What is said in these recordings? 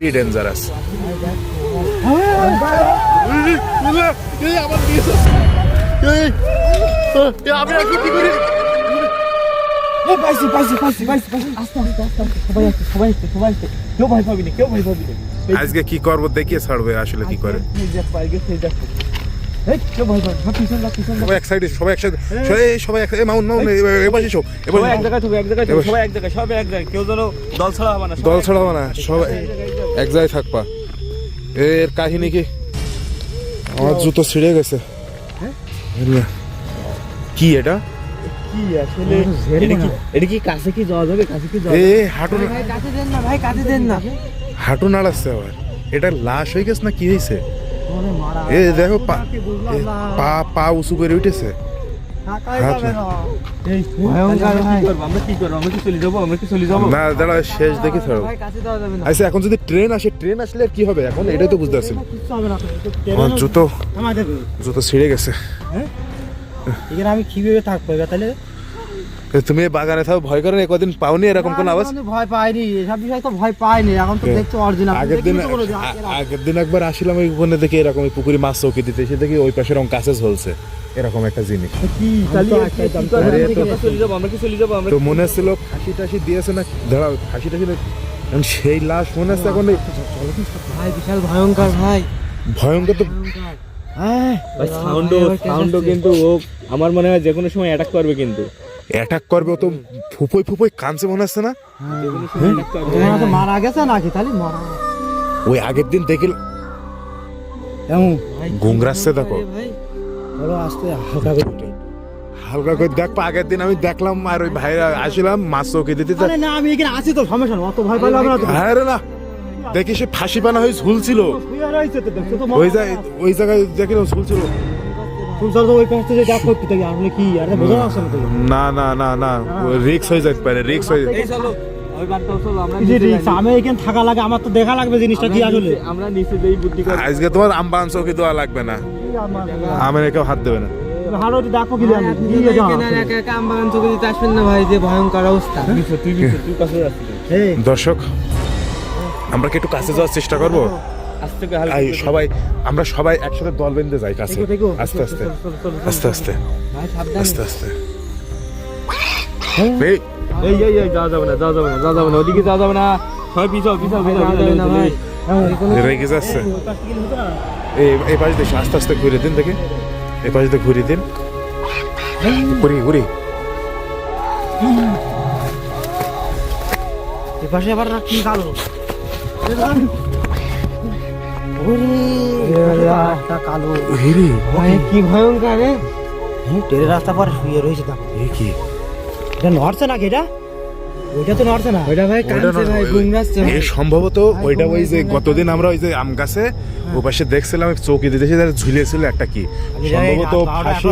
Dangerous আমি এখন কি করি পাইছি পাইছি পাইছি পাইছি পাইছি আস্তে আস্তে আস্তে আস্তে সবাই আসছে সবাই আসছে সবাই আসছে কেউ ভয় পাবি না কেউ ভয় পাবি না আজকে কি করব দেখিয়ে ছাড়বে আসলে কি করে দল ছাড়া হবে না সবাই এক জায়গায়। থাকবা এর কাহিনী কি? আমার জুতো ছিঁড়ে গেছে। কি এটা? কি আসলে? এটা কি এটা কি কাছে কি যাওয়া যাবে? কাছে কি যাওয়া এ হাঁটু কাছে দেন না ভাই কাছে দেন না। হাঁটু নাড়াচ্ছে আবার। এটা লাশ হয়ে গেছে না কি হয়েছে? এ দেখো পা। পা পা উঁচু করে উঠেছে। না। দাঁড়া শেষ দেখি ছাড়ো। আচ্ছা এখন যদি ট্রেন আসে ট্রেন আসলে কি হবে? এখন এটাই তো বুঝতে পারছি। জুতো জুতো ছিঁড়ে গেছে। এখানে আমি কীভাবে থাকব? তাহলে তুমি বাগানে থাকো ভয় করে না কদিন পাওনি এরকম কোন আওয়াজ? ভয় পাইনি এসব বিষয় তো ভয় পাইনি এখন তো দেখছ অরিজিনাল আগের দিন আগের দিন একবার আসছিলাম ওই ওখানে দেখি এরকম পুকুরি মাছ চৌকি দিতে এসে দেখি ওই পাশে এরকম কাছে ঝলছে এরকম একটা জিনিস। তো- চলে যাব আমরা কি চলে যাব? আমরা তো মনে হচ্ছিল ফাঁসি টাসি দিয়েছে না? দাঁড়াও ফাঁসি টাসি না- এখন সেই লাশ মনে হচ্ছে এখন ভাই বিশাল ভয়ঙ্কর ভাই। ভয়ঙ্কর তো হ্যাঁ। ভাই সাউন্ডও সাউন্ডও কিন্তু ও আমার মনে হয় যে কোনো সময় অ্যাটাক করবে কিন্তু। অ্যাটাক করবে তো ফুপই ফুপই কানছে মনে হচ্ছে না? মারা গেছে নাকি? তাহলে মারা ওই আগের দিন দেখি এমন? ঘুংরাচ্ছে দেখো। আস্তে হালকা করে। হালকা করে দেখ আগের দিন আমি দেখলাম আর ওই ভাইরা আসলাম মাছ চৌকি দিতে না আমি এখানে আছি তো সমস্যা অত ভয় পাইলে হবে না হ্যাঁ রে না। দেখি সে ফাঁসি বানা হয়ে ঝুলছিল। ওই জায়গায় ওই জায়গায় দেখি ঝুলছিল। না না না না না রিক্স হয়ে যেতে পারে রিক্স হয়ে এই চলো ওই বারটাও চলো আমরা এই যে নিচে রিক্স, যাই। আমি এখানে থাকা লাগে আমার তো দেখা লাগবে জিনিসটা কি আসলে। আমরা নিচে বুদ্ধি আজকে তোমার আমবান চৌকি দেওয়া লাগবে না। আমার কেউ হাত দেবে না। হাড়ো দেখো কি জানি কি এটা তুই নিচে, তুই নিচে, তুই কাছে যাচ্ছিস এই দর্শক আমরা কি একটু কাছে যাওয়ার চেষ্টা করব? সবাই আমরা সবাই একসাথে দল বেঁধে যাই কাছে। আস্তে আস্তে। আস্তে আস্তে। আস্তে আস্তে। হ্যাঁ। এই, এই এই এই যাওয়া যাবে না যাওয়া যাবে না যাওয়া যাবে না। ওদিকে যাওয়া যাবে না। সবাই পিছাও পিছাও পিছাও পিছাও রেগে যাচ্ছে? এই এই পাশে দেখি আস্তে আস্তে ঘুরে দিন দেখি। এই পাশে দিয়ে ঘুরিয়ে দিন। ঘুরি ঘুরি। এ পাশে আবার কি কালো। রাস্তা কালো। কি ভয়ঙ্কর রে টেরে রাস্তা পরে শুয়ে রয়েছে তা। কি? এটা নড়ছে নাকি এটা? ওইটা তো নড়ছে না। ওইটা ভাই ওইটা না, ওই- এই সম্ভবত ওইটা ওই যে গতদিন আমরা ওই যে আম গাছে ও পাশে দেখছিলাম চৌকি দিতেছি তার ঝুলিয়েছিল একটা কি। সম্ভবত ফাঁসি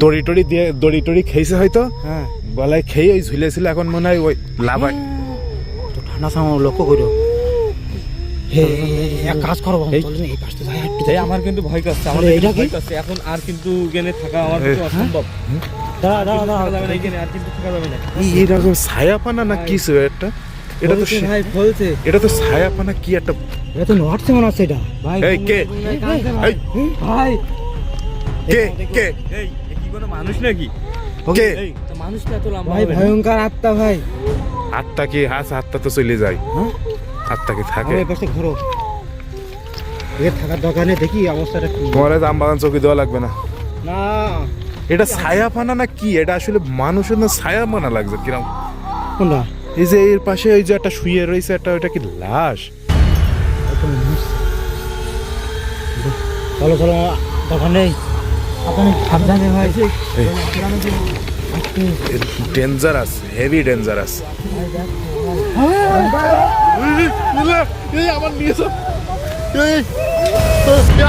দড়ি টড়ি দিয়ে দড়ি টড়ি খেয়েছে হয়তো। হ্যাঁ। গলায় খেয়ে ওই ঝুলিয়েছিল এখন মনে হয় ওই লাভায় তো ঠান্ডা সময় লক্ষ্য করো এক কাজ করো এই যাই আমার কিন্তু ভয় করছে আমার এটা ভয় করছে এখন আর কিন্তু এখানে থাকা আমার পক্ষে অসম্ভব। যাবে না এখানে আর কিন্তু না। এই- ছায়াপানা না কিছু একটা? এটা তো ভাই বলছে। এটা তো ছায়াপানা কি একটা এটা তো নড়ছে মনে হচ্ছে এটা। ভাই এই কে? এই ভাই। কে? কে? এই কি কোনো মানুষ নাকি? কে? মানুষ না এত ভাই ভয়ঙ্কর আত্মা ভাই। আত্মা কি? হাস আত্মা তো চলে যায়। হ্যাঁ? আত্মা কি থাকে পাশে ঘোরো। এ থাকার দোকানে দেখি অবস্থাটা কি। তোমার আম বাগান চৌকি দেওয়া লাগবে না। না। এটা ছায়াপানা না কি? এটা আসলে মানুষের না ছায়া মানা লাগছে কিরম? কোনটা? এই যে এর পাশে ওই যে একটা শুয়ে রয়েছে একটা ওইটা কি লাশ? চলো চলো দোকানে আপনি সাবধানে ভাই। ডেঞ্জারাস হেভি ডেঞ্জারাস আমার নিয়েছ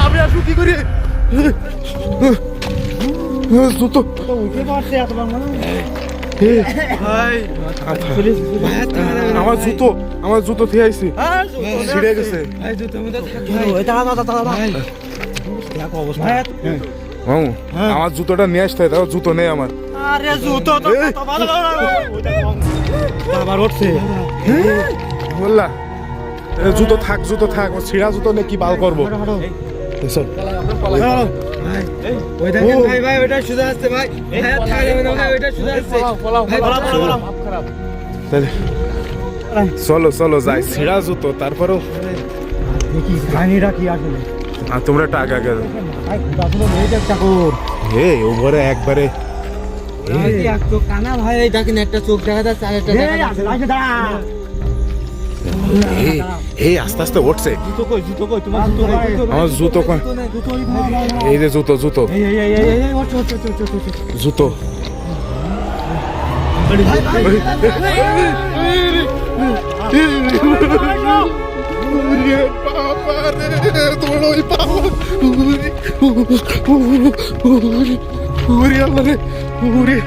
আমি আসব কি করি। জুতো। উঠে পারছে এত বড় আমার জুতো আমার জুতো থেকে আইছি। ছিঁড়ে গেছে। অবস্থা। মামু আমার জুতোটা নিয়ে আসতে হয় তাও জুতো নেই আমার। আরে জুতো তো ভালো। আবার উঠছে। বললা জুতো থাক জুতো থাক ও ছিঁড়া জুতো নিয়ে কি বাল করব? চল। চলো যাই। ছিঁড়া জুতো তারপরেও আর তোমরা ভাই আসলে হে ওভারে একবারে কানা ভাই এই দেখেন একটা চোখ দেখা যাচ্ছে এই আস্তে আস্তে উঠছে জুতো কই জুতো জুতো আমার জুতো? জুতো এই যে জুতো জুতো ওরে বাবা রে